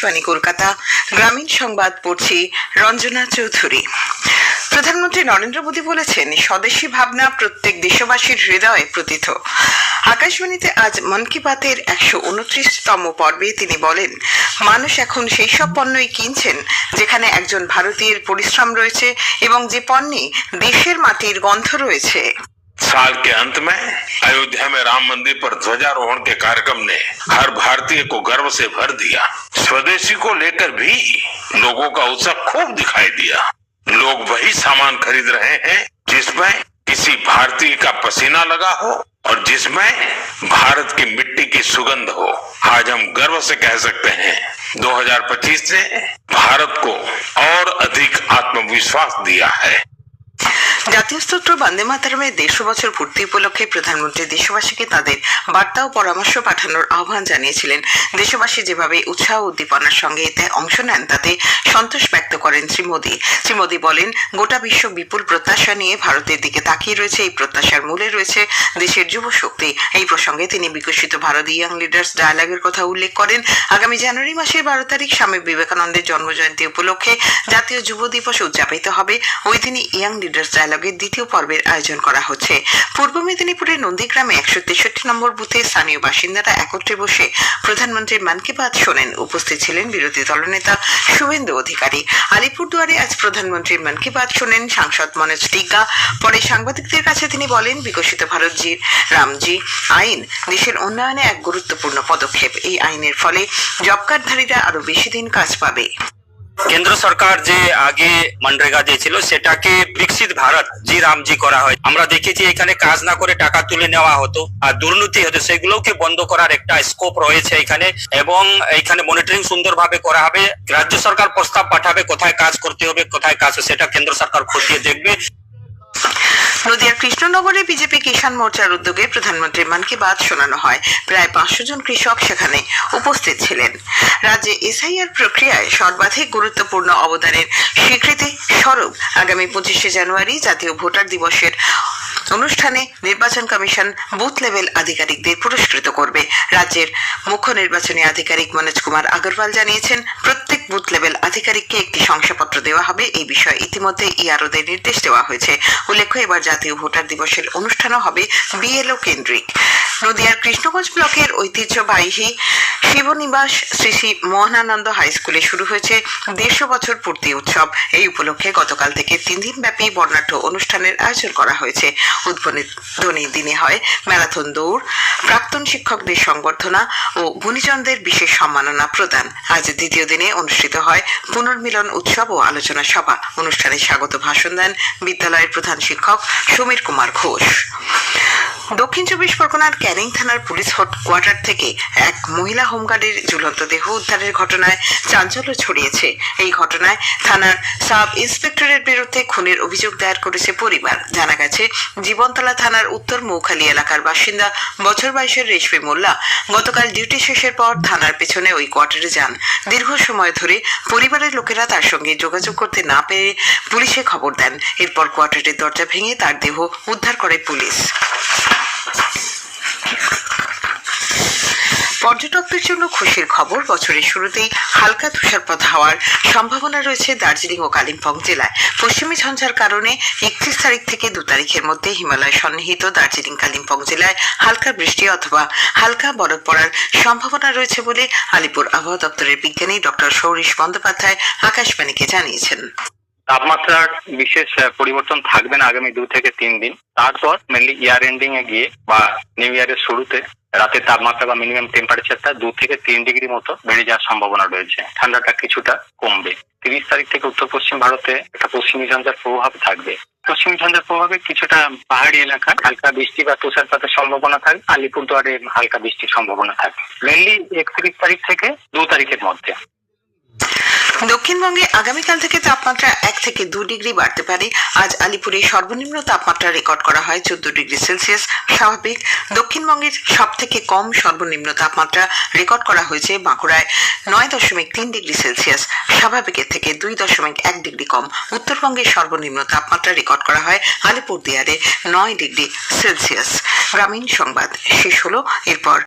আকাশবাণী কলকাতা, গ্রামীণ সংবাদ পড়ছি রঞ্জনা চৌধুরী। প্রধানমন্ত্রী নরেন্দ্র মোদী বলেছেন, স্বদেশী ভাবনা প্রত্যেক দেশবাসীর হৃদয়ে প্রতীত। আকাশবাণীতে আজ মন কি বাতের একশো উনত্রিশতম পর্বে তিনি বলেন, মানুষ এখন সেই সব পণ্যই কিনছেন, যেখানে একজন ভারতীয়ের পরিশ্রম রয়েছে এবং যে পণ্যে দেশের মাটির গন্ধ রয়েছে। साल के अंत में अयोध्या में राम मंदिर पर ध्वजारोहण के कार्यक्रम ने हर भारतीय को गर्व से भर दिया। स्वदेशी को लेकर भी लोगों का उत्साह खूब दिखाई दिया। लोग वही सामान खरीद रहे हैं जिसमें किसी भारतीय का पसीना लगा हो और जिसमें भारत की मिट्टी की सुगंध हो। आज हम गर्व से कह सकते हैं 2025 ने भारत को और अधिक आत्मविश्वास दिया है। জাতীয় স্তোত্র বন্দে মাতারমের দেড়শো বছর পূর্তি উপলক্ষে প্রধানমন্ত্রী দেশবাসীকে তাদের বার্তা ও পরামর্শ পাঠানোর আহ্বান জানিয়েছিলেন। দেশবাসী যেভাবে উৎসাহ উদ্দীপনার সঙ্গে এতে অংশ নেন, তাতে সন্তোষ ব্যক্ত করেন শ্রী মোদী। শ্রী মোদী বলেন, গোটা বিশ্ব বিপুল প্রত্যাশা নিয়ে ভারতের দিকে তাকিয়ে রয়েছে, এই প্রত্যাশার মূলে রয়েছে দেশের যুব শক্তি। এই প্রসঙ্গে তিনি বিকশিত ভারত ইয়াং লিডার্স ডায়ালগের কথা উল্লেখ করেন। আগামী জানুয়ারি মাসের বারো তারিখ স্বামী বিবেকানন্দের জন্মজয়ন্তী উপলক্ষে জাতীয় যুব দিবস উদযাপিত হবে। ওই দিনই ইয়াং লিডার্স ডায়ালগের দ্বিতীয় পর্বের আয়োজন করা হচ্ছে। পূর্ব মেদিনীপুরের নন্দীগ্রামে একশো তেষট্টি নম্বর বুথে স্থানীয় বাসিন্দারা একত্রে বসে প্রধানমন্ত্রীর মন কি বাত শোনেন। উপস্থিত ছিলেন বিরোধী দলনেতা শুভেন্দু অধিকারী। আলিপুরদুয়ারে আজ প্রধানমন্ত্রীর মন কি বাত শোনেন সাংসদ মনোজ টিগ্গা। পরে সাংবাদিকদের কাছে তিনি বলেন, বিকশিত ভারতজির রামজি আইন দেশের উন্নয়নে এক গুরুত্বপূর্ণ পদক্ষেপ। এই আইনের ফলে জব কার্ডধারীরা আরও বেশি দিন কাজ পাবে। কেন্দ্র সরকার যে আগে মনরেগা দিয়েছিল, সেটাকে বিকশিত ভারত জি রামজি করা হয়। আমরা দেখেছি এখানে কাজ না করে টাকা তুলে নেওয়া হতো, আর দুর্নীতি হতো, সেগুলোকে বন্ধ করার একটা স্কোপ রয়েছে এখানে, এবং এখানে মনিটরিং সুন্দরভাবে করা হবে। রাজ্য সরকার প্রস্তাব পাঠাবে, কোথায় কাজ করতে হবে, কোথায় কাজ সেটা কেন্দ্র সরকার খতিয়ে দেখবে। নদিয়ার কৃষ্ণনগরে বিজেপি কিষাণ মোর্চার উদ্যোগে প্রধানমন্ত্রীর মন কি বাত শোনানো হয়। প্রায় পাঁচশো জন কৃষক সেখানে উপস্থিত ছিলেন। রাজ্যে এসআইআর প্রক্রিয়ায় সর্বাধিক গুরুত্বপূর্ণ অবদানের স্বীকৃতি স্বরূপ আগামী পঁচিশে জানুয়ারি জাতীয় ভোটার দিবসের অনুষ্ঠানে নির্বাচন কমিশন বুথ লেভেল আধিকারিকদের পুরস্কৃত করবে। রাজ্যের মুখ্য নির্বাচনী আধিকারিক মনোজ কুমার আগরওয়াল জানিয়েছেন, প্রত্যেক বুথ লেভেল আধিকারিককে একটি শংসাপত্র দেওয়া হবে। এই বিষয়ে ইতিমধ্যে ইআরওদের নির্দেশ দেওয়া হয়েছে। উল্লেখ্য, এবার জাতীয় ভোটার দিবসের অনুষ্ঠানও হবে বিএলও কেন্দ্রিক। নদিয়ার কৃষ্ণগঞ্জ ব্লকের ঐতিহ্যবাহী শিবনিবাস শ্রী শ্রী মোহনানন্দ হাই স্কুলে শুরু হয়েছে দেড়শো বছর পূর্তি উৎসব। এই উপলক্ষে গতকাল থেকে তিন দিন ব্যাপী বর্ণাঢ্য অনুষ্ঠানের আয়োজন করা হয়েছে। উদ্বোধনী দিনে হয় ম্যারাথন দৌড় প্রাক্তন শিক্ষকদের সংবর্ধনা ও গুণীজনদের বিশেষ সম্মাননা প্রদান। আজ দ্বিতীয় দিনে অনুষ্ঠিত হয় পুনর্মিলন উৎসব ও আলোচনা সভা। অনুষ্ঠানে স্বাগত ভাষণ দেন বিদ্যালয়ের প্রধান শিক্ষক সমীর কুমার ঘোষ। দক্ষিণ চব্বিশ পরগনার ক্যানিং থানার পুলিশ হেডকোয়ার্টার থেকে এক মহিলা হোমগার্ডের ঝুলন্ত দেহ উদ্ধারের ঘটনায় চাঞ্চল্য ছড়িয়েছে। এই ঘটনায় থানার সাব ইন্সপেক্টরের বিরুদ্ধে খুনের অভিযোগ দায়ের করেছে পরিবার। জানা গেছে, জীবনতলা থানার উত্তর মৌখালী এলাকার বাসিন্দা বছর বয়সের রেশমি মোল্লা গতকাল ডিউটি শেষের পর থানার পেছনে ওই কোয়ার্টারে যান। দীর্ঘ সময় ধরে পরিবারের লোকেরা তার সঙ্গে যোগাযোগ করতে না পেরে পুলিশে খবর দেন। এরপর কোয়ার্টারের দরজা ভেঙে তার দেহ উদ্ধার করে পুলিশ। পর্যটকদের জন্য খুশির খবর, বছরের শুরুতেই হালকা তুষারপাত হওয়ার সম্ভাবনা রয়েছে দার্জিলিং ও কালিম্পং জেলায়। পশ্চিমী ঝঞ্ঝার কারণে একত্রিশ তারিখ থেকে দু তারিখের মধ্যে হিমালয় সন্নিহিত দার্জিলিং কালিম্পং জেলায় হালকা বৃষ্টি অথবা হালকা বরফ পড়ার সম্ভাবনা রয়েছে বলে আলিপুর আবহাওয়া দপ্তরের বিজ্ঞানী ডক্টর সৌরিশ বন্দ্যোপাধ্যায় আকাশবাণীকে জানিয়েছেন। তাপমাত্রার বিশেষ পরিবর্তন থাকবে না আগামী দু থেকে তিন দিন। তারপর মেনলি ইয়ার এন্ডিং এ গিয়ে বা নিউ ইয়ারের শুরুতে রাতের তাপমাত্রা বা মিনিমাম টেম্পারেচারটা দু থেকে তিন ডিগ্রি মতো বেড়ে যাওয়ার সম্ভাবনা রয়েছে। ঠান্ডাটা কিছুটা কমবে। তিরিশ তারিখ থেকে উত্তর পশ্চিম ভারতে একটা পশ্চিমী ঝঞ্ঝার প্রভাব থাকবে। পশ্চিমী ঝঞ্ঝার প্রভাবে কিছুটা পাহাড়ি এলাকা, হালকা বৃষ্টি বা তুষারপাতের সম্ভাবনা থাকবে। আলিপুরদুয়ারে হালকা বৃষ্টির সম্ভাবনা থাকবে। মেনলি একত্রিশ তারিখ থেকে দু তারিখের মধ্যে। দক্ষিণবঙ্গে আগামীকাল থেকে তাপমাত্রা এক থেকে দু ডিগ্রি বাড়তে পারে। আজ আলিপুরে সর্বনিম্ন তাপমাত্রা রেকর্ড করা হয় চোদ্দ ডিগ্রি সেলসিয়াস। স্বাভাবিক, দক্ষিণবঙ্গের সব থেকে কম সর্বনিম্ন তাপমাত্রা রেকর্ড করা হয়েছে বাঁকুড়ায় নয় দশমিক তিন ডিগ্রি সেলসিয়াস। স্বাভাবিকের থেকে দুই দশমিক এক ডিগ্রি কম। উত্তরবঙ্গের সর্বনিম্ন তাপমাত্রা রেকর্ড করা হয় আলিপুরদিয়ারে নয় ডিগ্রি সেলসিয়াস। গ্রামীণ সংবাদ শেষ হলো, এরপর